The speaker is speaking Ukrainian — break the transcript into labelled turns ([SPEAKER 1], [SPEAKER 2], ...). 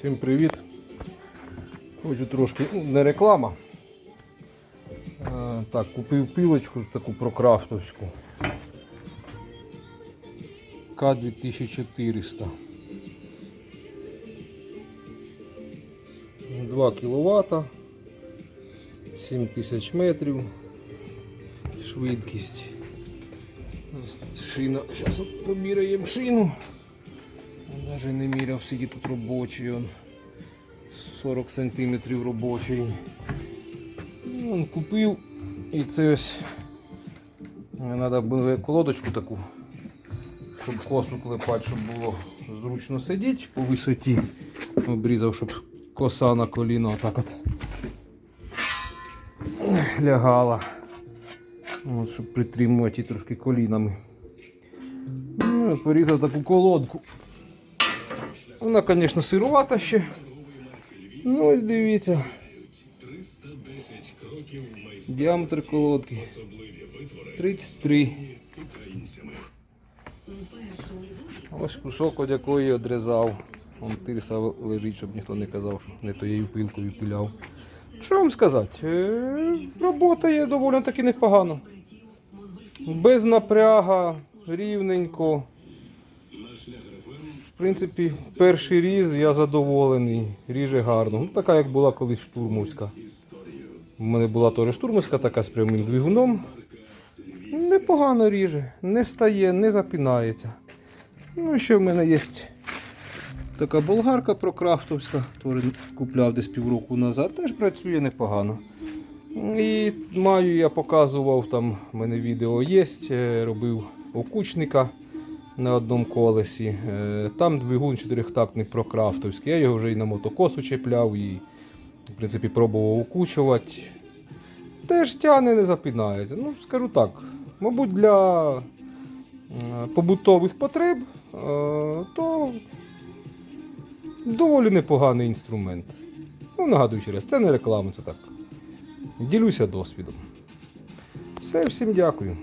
[SPEAKER 1] Всім привіт. Хочу трошки, ну, не реклама. Так, купив пілочку таку прокрафтовську. К2400. 2 кВт, 7000 метрів, швидкість. Шина, зараз поміряємо шину. Навіть не міряв, скільки тут робочий. Он 40 см робочий. Он купив і це ось треба було колодочку таку, щоб косу клепати, щоб було зручно сидіти по висоті. Обрізав, щоб коса на коліно отак от лягала. От, щоб притримувати трошки колінами. Ну, порізав таку колодку. Вона, звісно, сирувата ще. Ну, ось дивіться. Діаметр колодки 33. Ось кусок, від якої одрізав. Вон тирса лежить, щоб ніхто не казав, що не тією пилкою пиляв. Що вам сказати? Е, Робота є доволі таки непогано. Без напряга, рівненько. Принципі, перший різ я задоволений, ріже гарно. Ну, така як була колись штурмовська. У мене була теж штурмовська, така з прямим двигуном. Непогано ріже, не стає, не запинається. Ну, ще в мене є така болгарка прокрафтовська, теж купляв десь півроку назад, теж працює непогано. І маю, я показував, там в мене відео є, е, робив окучника на одному колесі. Е, Там двигун чотирьохтактний прокрафтовський. Я його вже і на мотокосу чіпляв, і в принципі пробував окучувати. Теж тягне, не запинається. Ну, скажу так, мабуть, для е, побутових потреб е, то доволі непоганий інструмент. Ну, нагадую ще раз, це не реклама, це так. Ділюся досвідом. Все, всім дякую.